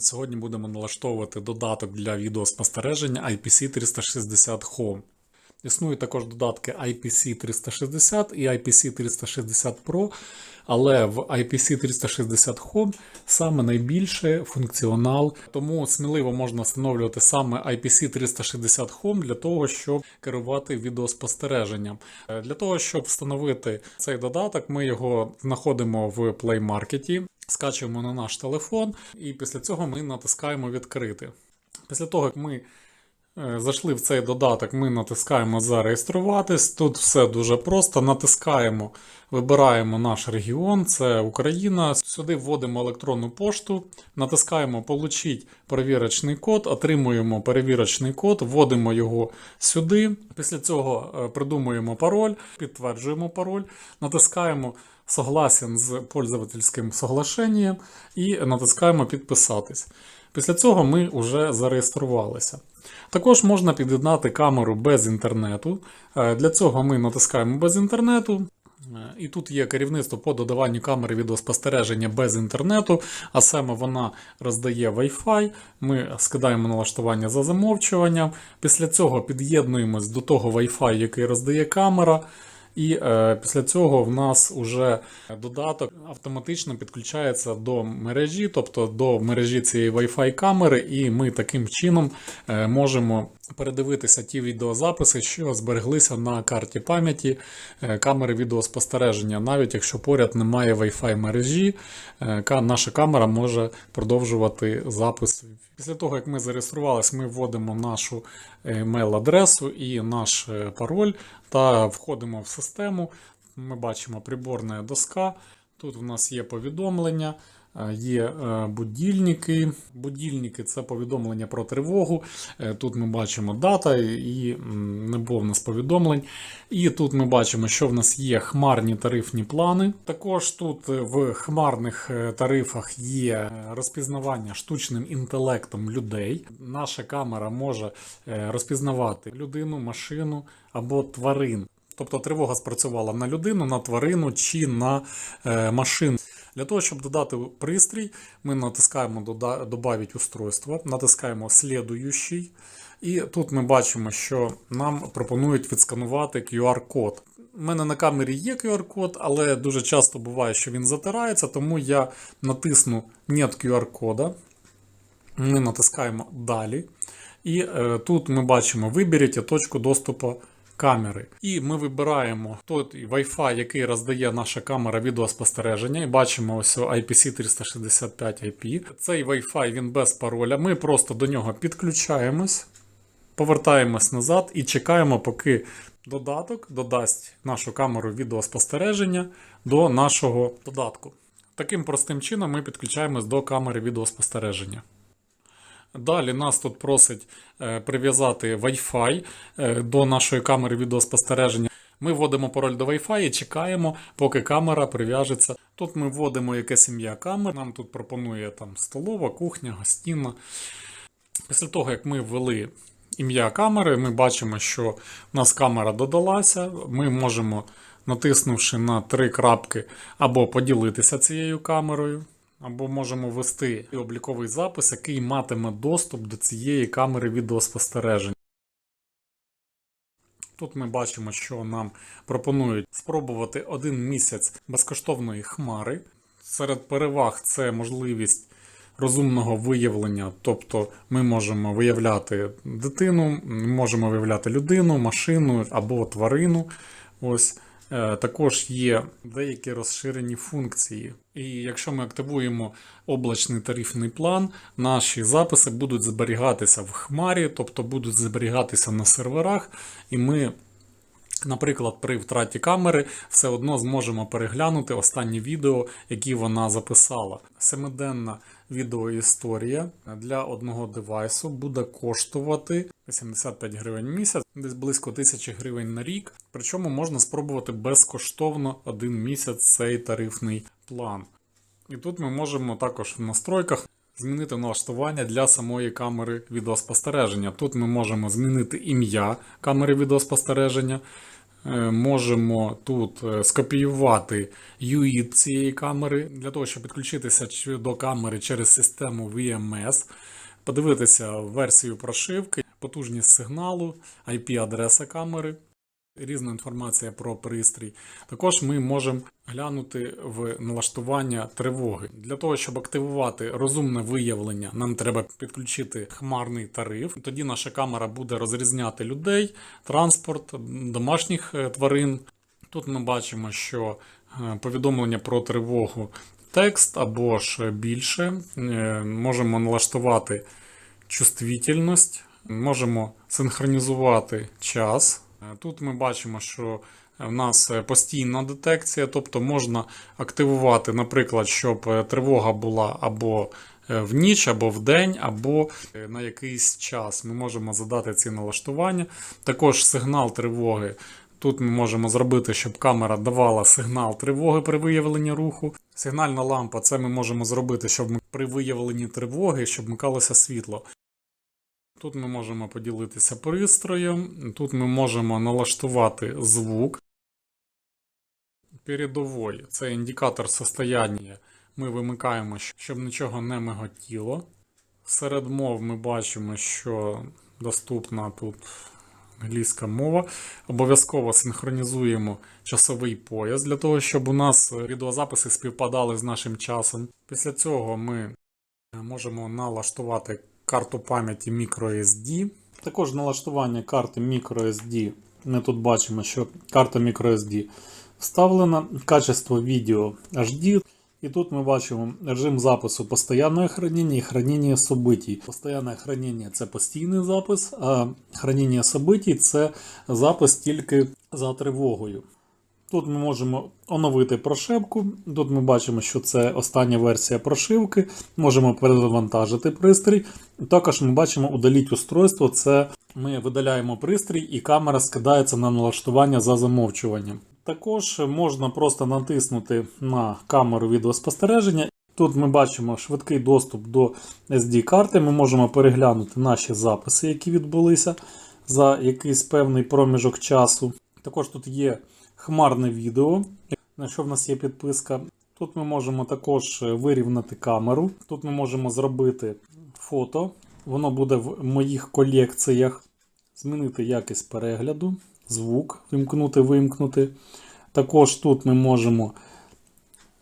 Сьогодні будемо налаштовувати додаток для відеоспостереження IPC 360 Home. Існують також додатки IPC 360 і IPC 360 Pro, але в IPC 360 Home саме найбільше функціонал, тому сміливо можна встановлювати саме IPC 360 Home для того, щоб керувати відеоспостереженням. Е, Для того, щоб встановити цей додаток, ми його знаходимо в Play Market, скачуємо на наш телефон, і після цього ми натискаємо відкрити. Після того, як ми зайшли в цей додаток, ми натискаємо зареєструватись. Тут все дуже просто. Натискаємо, вибираємо наш регіон, це Україна. Сюди вводимо електронну пошту, натискаємо Получить перевірочний код, отримуємо перевірочний код, вводимо його сюди. Після цього е, придумуємо пароль, підтверджуємо пароль, натискаємо согласен з пользовательським соглашенням і натискаємо підписатись. Після цього ми вже зареєструвалися. Також можна під'єднати камеру без інтернету. Е, Для цього ми натискаємо без інтернету. Е, І тут є керівництво по додаванню камери відеоспостереження без інтернету, а саме вона роздає Wi-Fi. Ми скидаємо налаштування за замовчуванням. Після цього під'єднуємось до того Wi-Fi, який роздає камера. І е, після цього в нас вже додаток автоматично підключається до мережі, тобто до мережі цієї Wi-Fi камери, і ми таким чином е, можемо передивитися ті відеозаписи, що збереглися на карті пам'яті е, камери відеоспостереження. Навіть якщо поряд немає Wi-Fi мережі, е, наша камера може продовжувати запис. Після того, як ми зареєструвалися, ми вводимо нашу емейл-адресу і наш е, пароль та входимо в систему. Ми бачимо приборна доска. Тут в нас є повідомлення, е, є е, будильники. Будильники це повідомлення про тривогу. Е, Тут ми бачимо дата і м, не було в нас повідомлень. І тут ми бачимо, що в нас є хмарні тарифні плани. Також тут е, в хмарних тарифах є розпізнавання штучним інтелектом людей. Наша камера може розпізнавати людину, машину або тварин. Тобто тривога спрацювала на людину, на тварину чи на машину. Для того, щоб додати пристрій, ми натискаємо «Добавить устройство, натискаємо «Слідуючий». І тут ми бачимо, що нам пропонують відсканувати QR-код. У мене на камері є QR-код, але дуже часто буває, що він затирається, тому я натисну «Нет QR-кода». Ми натискаємо Далі. І е, тут ми бачимо Виберіть точку доступу камери. І ми вибираємо той Wi-Fi, який роздає наша камера відеоспостереження. І бачимо ось IPC 365 IP. Цей Wi-Fi він без пароля. Ми просто до нього підключаємось, повертаємось назад і чекаємо, поки додаток додасть нашу камеру відеоспостереження до нашого додатку. Таким простим чином ми підключаємось до камери відеоспостереження. Далі нас тут просить е, прив'язати Wi-Fi е, до нашої камери відеоспостереження. Ми вводимо пароль до Wi-Fi і чекаємо, поки камера прив'яжеться. Тут ми вводимо якесь ім'я камери. Нам тут пропонує там столова, кухня, гостінна. Після того, як ми ввели ім'я камери, ми бачимо, що в нас камера додалася. Ми можемо, натиснувши на три крапки, або поділитися цією камерою, або можемо ввести обліковий запис, який матиме доступ до цієї камери відеоспостереження. Тут ми бачимо, що нам пропонують спробувати один місяць безкоштовної хмари. Серед переваг це можливість розумного виявлення, тобто ми можемо виявляти дитину, можемо виявляти людину, машину або тварину. Ось. Е, Також є деякі розширені функції. І якщо ми активуємо облачний тарифний план, наші записи будуть зберігатися в хмарі, тобто будуть зберігатися на серверах, і ми Наприклад, при втраті камери все одно зможемо переглянути останні відео, які вона записала. Семиденна відеоісторія для одного девайсу буде коштувати 85 гривень в місяць, десь близько 1000 гривень на рік. Причому можна спробувати безкоштовно один місяць цей тарифний план. І тут ми можемо також в настройках змінити налаштування для самої камери відеоспостереження. Тут ми можемо змінити ім'я камери відеоспостереження. е, можемо тут е, скопіювати UID цієї камери для того, щоб підключитися до камери через систему VMS, подивитися версію прошивки, потужність сигналу, IP-адреса камери, різна інформація про пристрій. Також ми можемо глянути в налаштування тривоги. Для того, щоб активувати розумне виявлення, нам треба підключити хмарний тариф. Тоді наша камера буде розрізняти людей, транспорт, домашніх е, тварин. Тут ми бачимо, що е, повідомлення про тривогу текст або ж більше. Е, Можемо налаштувати чувствительність, можемо синхронізувати час. Е, Тут ми бачимо, що в нас е, постійна детекція, тобто можна активувати, наприклад, щоб е, тривога була або е, в ніч, або в день, або е, на якийсь час. Ми можемо задати ці налаштування. Також сигнал тривоги. Тут ми можемо зробити, щоб камера давала сигнал тривоги при виявленні руху. Сигнальна лампа це ми можемо зробити, щоб при виявленні тривоги, щоб вмикалося світло. Тут ми можемо поділитися пристроєм, тут ми можемо налаштувати звук. Передовой це індикатор состояння. Ми вимикаємо, щоб нічого не миготіло. Серед мов ми бачимо, що доступна тут англійська мова. Обов'язково синхронізуємо часовий пояс для того, щоб у нас відеозаписи співпадали з нашим часом. Після цього ми можемо налаштувати карту пам'яті microSD. Також налаштування карти microSD. Ми тут бачимо, що карта microSD вставлена. Качество відео HD. І тут ми бачимо режим запису постоянное хранение і хранення событий. Постоянне хранення це постійний запис, а хранення событий це запис тільки за тривогою. Тут ми можемо оновити прошивку. Тут ми бачимо, що це остання версія прошивки. Можемо перезавантажити пристрій. Також ми бачимо удаліть устройство. Це ми видаляємо пристрій і камера скидається на налаштування за замовчуванням. Також можна просто натиснути на камеру відеоспостереження. Тут ми бачимо швидкий доступ до SD-карти. Ми можемо переглянути наші записи, які відбулися за якийсь певний проміжок часу. Також тут є хмарне відео, на що в нас є підписка. Тут ми можемо також вирівняти камеру. Тут ми можемо зробити фото. Воно буде в моїх колекціях. Змінити якість перегляду, звук, вимкнути, вимкнути. Також тут ми можемо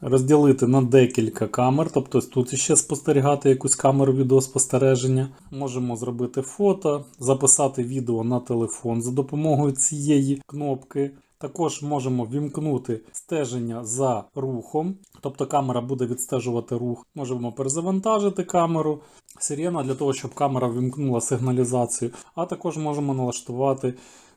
розділити на декілька камер, тобто тут ще спостерігати якусь камеру відеоспостереження. Можемо зробити фото, записати відео на телефон за допомогою цієї кнопки. Також можемо вімкнути стеження за рухом, тобто камера буде відстежувати рух. Можемо перезавантажити камеру, сирена для того, щоб камера вімкнула сигналізацію, а також можемо налаштувати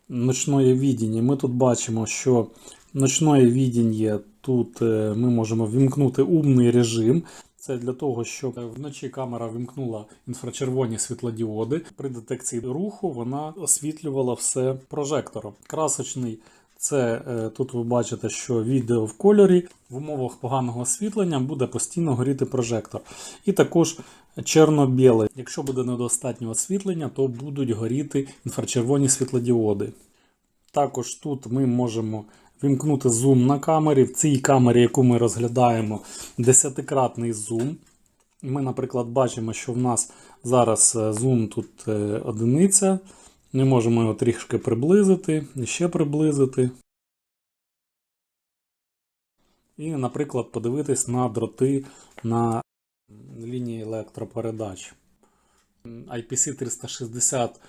ночне відіння. Ми тут бачимо, що ночне відіння тут е, ми можемо вімкнути умний режим. Це для того, щоб вночі камера вимкнула інфрачервоні світлодіоди. При детекції руху вона освітлювала все прожектором. Красочний це е, тут ви бачите, що відео в кольорі в умовах поганого освітлення буде постійно горіти прожектор. І також чорно-біле. Якщо буде недостатньо освітлення, то будуть горіти інфрачервоні світлодіоди. Також тут ми можемо вимкнути зум на камері. В цій камері, яку ми розглядаємо, 10-кратний зум. Ми, наприклад, бачимо, що в нас зараз е, зум тут е, одиниця. Ми можемо його трішки приблизити, ще приблизити. І, наприклад, подивитись на дроти на лінії електропередач. IPC 360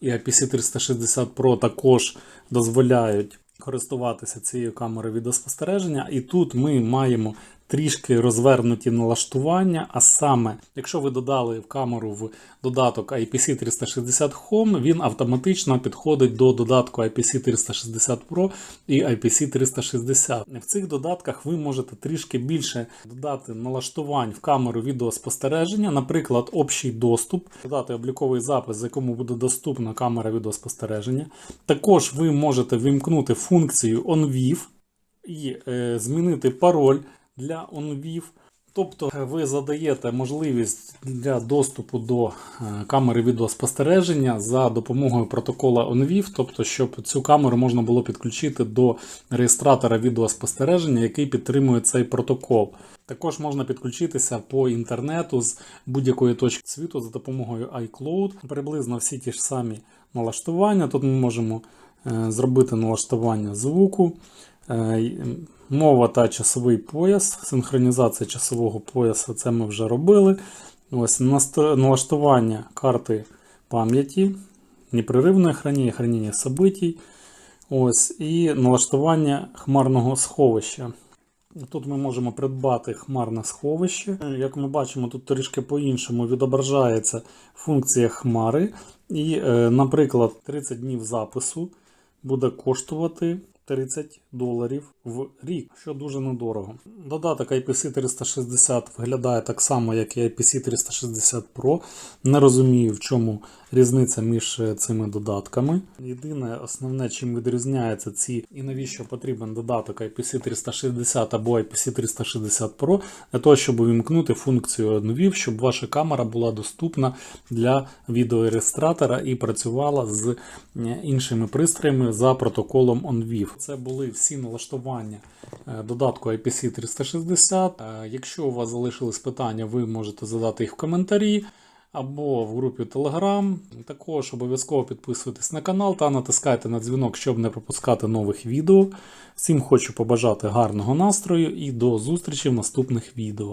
і IPC 360 Pro також дозволяють користуватися цією камерою відеоспостереження. І тут ми маємо трішки розвернуті налаштування. А саме, якщо ви додали в камеру в додаток IPC 360 Home, він автоматично підходить до додатку IPC 360 Pro і IPC 360. В цих додатках ви можете трішки більше додати налаштувань в камеру відеоспостереження, наприклад, общий доступ, додати обліковий запис, з якому буде доступна камера відеоспостереження. Також ви можете вимкнути функцію OnVIF і е, змінити пароль для OnVIF. Тобто е, ви задаєте можливість для доступу до е, камери відеоспостереження за допомогою протокола ONVIF, тобто щоб цю камеру можна було підключити до реєстратора відеоспостереження, який підтримує цей протокол. Також можна підключитися по інтернету з будь-якої точки світу за допомогою iCloud. Приблизно всі ті ж самі налаштування. Тут ми можемо зробити налаштування звуку, е, мова та часовий пояс, синхронізація часового пояса, це ми вже робили. Ось налаштування карти пам'яті, непреривне хранення, хранення событий. Ось, і налаштування хмарного сховища. Тут ми можемо придбати хмарне сховище. Як ми бачимо, тут трішки по-іншому відображається функція хмари. І, е, наприклад, 30 днів запису буде коштувати 30 доларів в рік, що дуже недорого. Додаток IPC 360 виглядає так само, як і IPC 360 Pro. Не розумію, в чому різниця між е, цими додатками. Єдине основне, чим відрізняється ці і навіщо потрібен додаток IPC 360 або IPC 360 Pro, для того, щоб увімкнути функцію NVIF, щоб ваша камера була доступна для відеореєстратора і працювала з е, іншими пристроями за протоколом ONVIF. Це були всі налаштування е, додатку IPC 360. Е, Якщо у вас залишились питання, ви можете задати їх в коментарі або в групі Telegram. Також обов'язково підписуйтесь на канал та натискайте на дзвінок, щоб не пропускати нових відео. Всім хочу побажати гарного настрою і до зустрічі в наступних відео.